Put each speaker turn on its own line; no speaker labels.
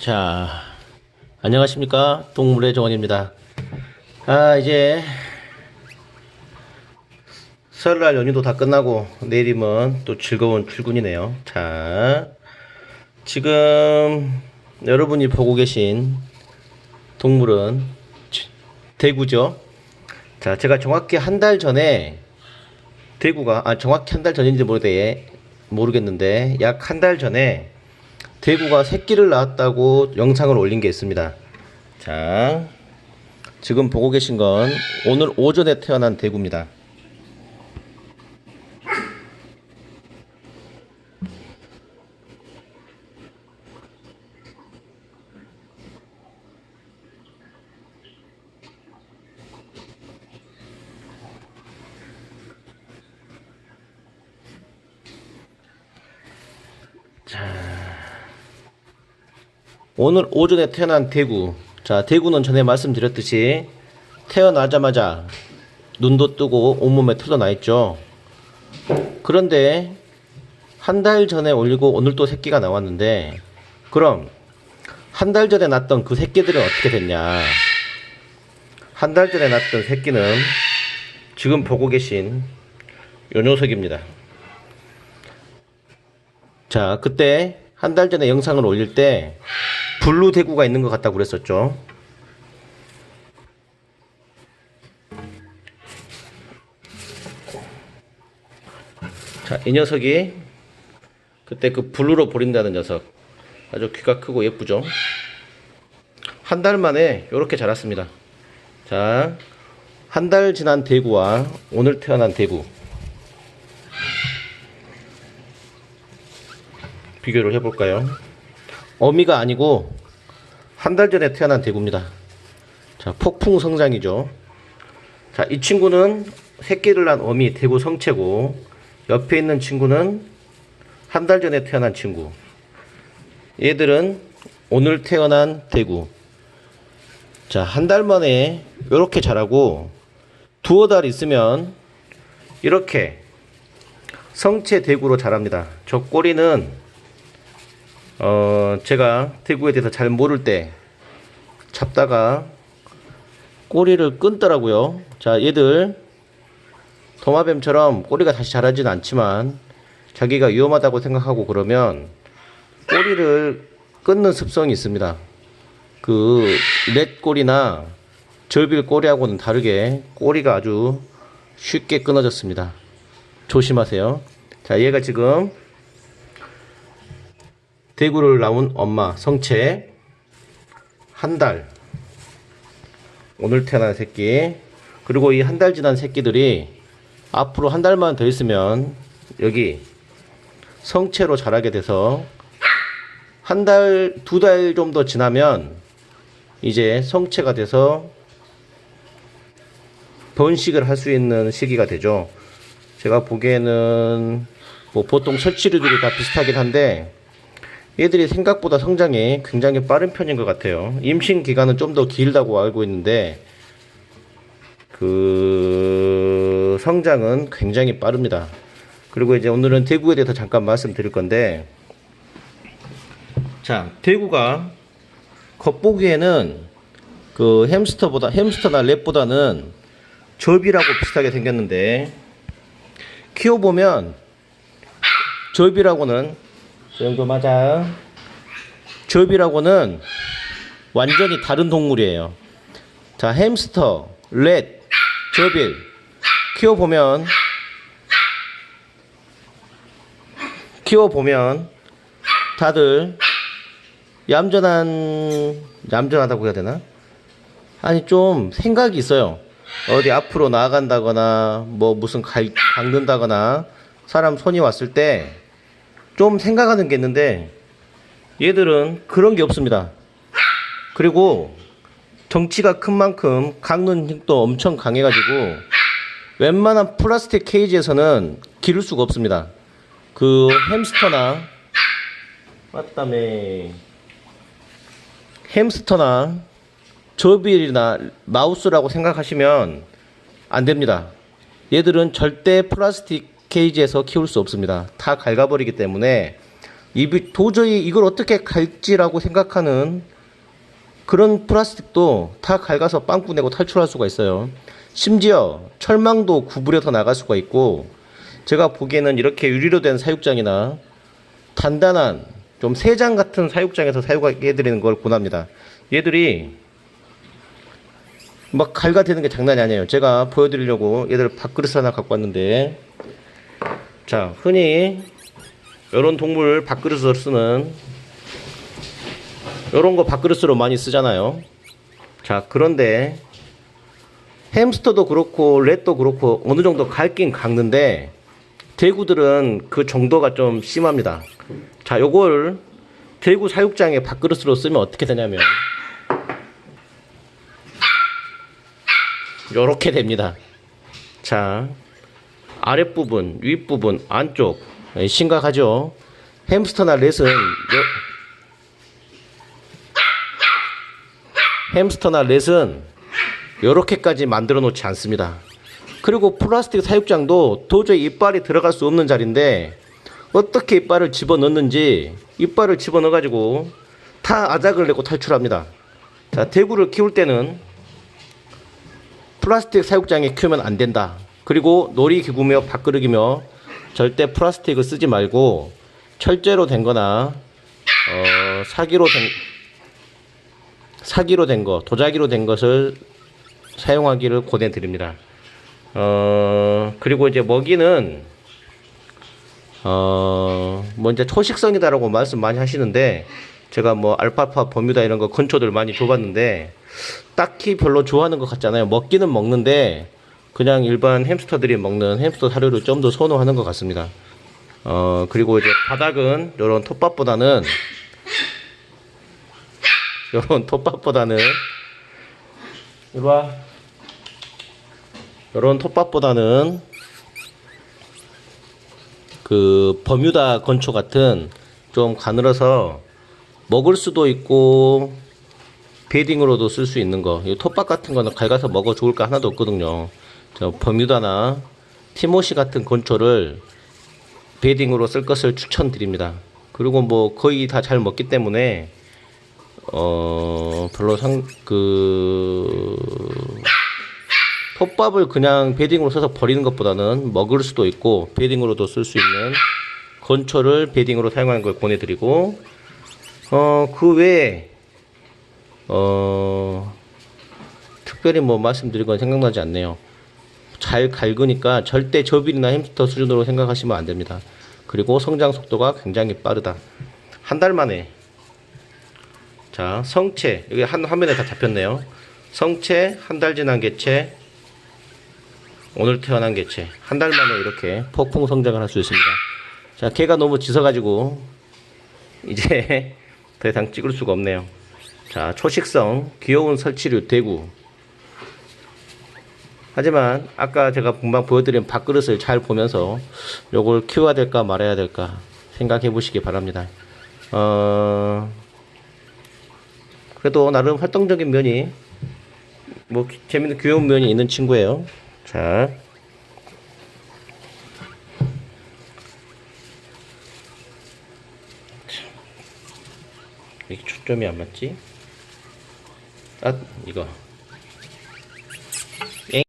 자, 안녕하십니까. 동물의 정원입니다. 아, 이제 설날 연휴도 다 끝나고 내일이면 또 즐거운 출근이네요. 자, 지금 여러분이 보고 계신 동물은 치- 대구죠. 자, 제가 정확히 한 달 전에 대구가 아 정확히 한 달 전인지 모르겠는데 약 한 달 전에 대구가 새끼를 낳았다고 영상을 올린 게 있습니다. 자, 지금 보고 계신 건 오늘 오전에 태어난 대구입니다. 오늘 오전에 태어난 대구. 자, 대구는 전에 말씀드렸듯이 태어나자마자 눈도 뜨고 온몸에 털도 나 있죠. 그런데 한 달 전에 올리고 오늘 또 새끼가 나왔는데 그럼 한 달 전에 낳았던 그 새끼들은 어떻게 됐냐? 한 달 전에 낳았던 새끼는 지금 보고 계신 요 녀석입니다. 자, 그때 한 달 전에 영상을 올릴 때 블루 대구가 있는 것 같다고 그랬었죠. 자, 이 녀석이 그때 그 블루로 보린다는 녀석. 아주 귀가 크고 예쁘죠. 한 달 만에 이렇게 자랐습니다. 자, 한 달 지난 대구와 오늘 태어난 대구. 비교를 해볼까요? 어미가 아니고 한 달 전에 태어난 대구입니다. 자, 폭풍 성장이죠. 자, 이 친구는 새끼를 낳은 어미 대구 성체고 옆에 있는 친구는 한 달 전에 태어난 친구. 얘들은 오늘 태어난 대구. 자, 한 달 만에 이렇게 자라고 두어 달 있으면 이렇게 성체 대구로 자랍니다. 저 꼬리는 어, 제가 대구에 대해서 잘 모를 때 잡다가 꼬리를 끊더라고요. 자, 얘들 도마뱀처럼 꼬리가 다시 자라진 않지만 자기가 위험하다고 생각하고 그러면 꼬리를 끊는 습성이 있습니다. 그 렛꼬리나 절빌 꼬리하고는 다르게 꼬리가 아주 쉽게 끊어졌습니다. 조심하세요. 자, 얘가 지금 대구를 나온 엄마 성체 한 달. 오늘 태어난 새끼. 그리고 이 한 달 지난 새끼들이 앞으로 한 달만 더 있으면 여기 성체로 자라게 돼서 한 달, 두 달 좀 더 지나면 이제 성체가 돼서 번식을 할 수 있는 시기가 되죠. 제가 보기에는 뭐 보통 설치류들이 다 비슷하긴 한데 얘들이 생각보다 성장이 굉장히 빠른 편인 것 같아요. 임신 기간은 좀 더 길다고 알고 있는데 그 성장은 굉장히 빠릅니다. 그리고 이제 오늘은 대구에 대해서 잠깐 말씀드릴 건데 자 대구가 겉보기에는 그 햄스터보다 햄스터나 랩보다는 접이라고 비슷하게 생겼는데 키워보면 접이라고는 저 정도 맞아. 접이라고는 완전히 다른 동물이에요. 자, 햄스터, 렛, 접일 키워보면 키워보면 다들 얌전한 얌전하다고 해야 되나? 아니 좀 생각이 있어요. 어디 앞으로 나아간다거나 뭐 무슨 갈, 깎는다거나 사람 손이 왔을 때 좀 생각하는 게 있는데 얘들은 그런 게 없습니다. 그리고 덩치가 큰 만큼 깎는 힘도 엄청 강해가지고 웬만한 플라스틱 케이지에서는 기를 수가 없습니다. 그 햄스터나 맞다며 햄스터나 저빌이나 마우스라고 생각하시면 안 됩니다. 얘들은 절대 플라스틱 케이지에서 키울 수 없습니다. 다 갉아버리기 때문에 이 도저히 이걸 어떻게 갈지라고 생각하는 그런 플라스틱도 다 갈가서 빵꾸 내고 탈출할 수가 있어요. 심지어 철망도 구부려서 나갈 수가 있고 제가 보기에는 이렇게 유리로 된 사육장이나 단단한 좀 세장 같은 사육장에서 사육하게 해드리는 걸 권합니다. 얘들이 막 갈가대는 게 장난이 아니에요. 제가 보여드리려고 얘들 밥그릇 하나 갖고 왔는데 자 흔히 이런 동물 밥그릇을 쓰는 이런 거 밥그릇으로 많이 쓰잖아요. 자 그런데 햄스터도 그렇고 렛도 그렇고 어느 정도 갈긴 갈는데 대구들은 그 정도가 좀 심합니다. 자 요걸 대구 사육장에 밥그릇으로 쓰면 어떻게 되냐면 요렇게 됩니다. 자 아랫부분, 윗부분, 안쪽 예, 심각하죠. 햄스터나 렛은 요, 햄스터나 렛은 요렇게까지 만들어 놓지 않습니다. 그리고 플라스틱 사육장도 도저히 이빨이 들어갈 수 없는 자리인데 어떻게 이빨을 집어넣는지 이빨을 집어넣어 가지고 다 아작을 내고 탈출합니다. 자, 대구를 키울 때는 플라스틱 사육장에 키우면 안 된다. 그리고 놀이기구며 밥그릇이며 절대 플라스틱을 쓰지 말고 철제로 된 거나 어, 사기로 된 사기로 된 거, 도자기로 된 것을 사용하기를 권해드립니다. 어, 그리고 이제 먹이는, 어, 뭐 이제 초식성이다라고 말씀 많이 하시는데, 제가 뭐 알파파, 버뮤다 이런 거 근초들 많이 줘봤는데, 딱히 별로 좋아하는 것 같잖아요. 먹기는 먹는데, 그냥 일반 햄스터들이 먹는 햄스터 사료를 좀 더 선호하는 것 같습니다. 어, 그리고 이제 바닥은 이런 톱밥보다는 요런 톱밥보다는 와 요런 톱밥보다는 그 버뮤다 건초 같은 좀 가늘어서 먹을 수도 있고 베딩으로도 쓸 수 있는 거. 이 톱밥 같은 거는 갈가서 먹어 좋을 거 하나도 없거든요. 저 버뮤다나 티모시 같은 건초를 베딩으로 쓸 것을 추천드립니다. 그리고 뭐 거의 다 잘 먹기 때문에 어 별로 상 그 톱밥을 그냥 베딩으로 써서 버리는 것보다는 먹을 수도 있고 베딩으로도 쓸 수 있는 건초를 베딩으로 사용하는 걸 권해드리고 어 그 외에 어 특별히 뭐 말씀드릴 건 생각나지 않네요. 잘 갈그니까 절대 저빌이나 햄스터 수준으로 생각하시면 안 됩니다. 그리고 성장 속도가 굉장히 빠르다. 한 달 만에 자 성체 여기 한 화면에 다 잡혔네요. 성체 한 달 지난 개체 오늘 태어난 개체 한 달 만에 이렇게 폭풍 성장을 할 수 있습니다. 자 개가 너무 짖어가지고 이제 더 이상 찍을 수가 없네요. 자 초식성 귀여운 설치류 대구 하지만 아까 제가 금방 보여드린 밥그릇을 잘 보면서 요걸 키워야 될까 말아야 될까 생각해 보시기 바랍니다. 어, 그래도 나름 활동적인 면이 뭐 기- 재밌는 귀여운 면이 있는 친구예요. 자. 이게 초점이 안 맞지? 아, 이거.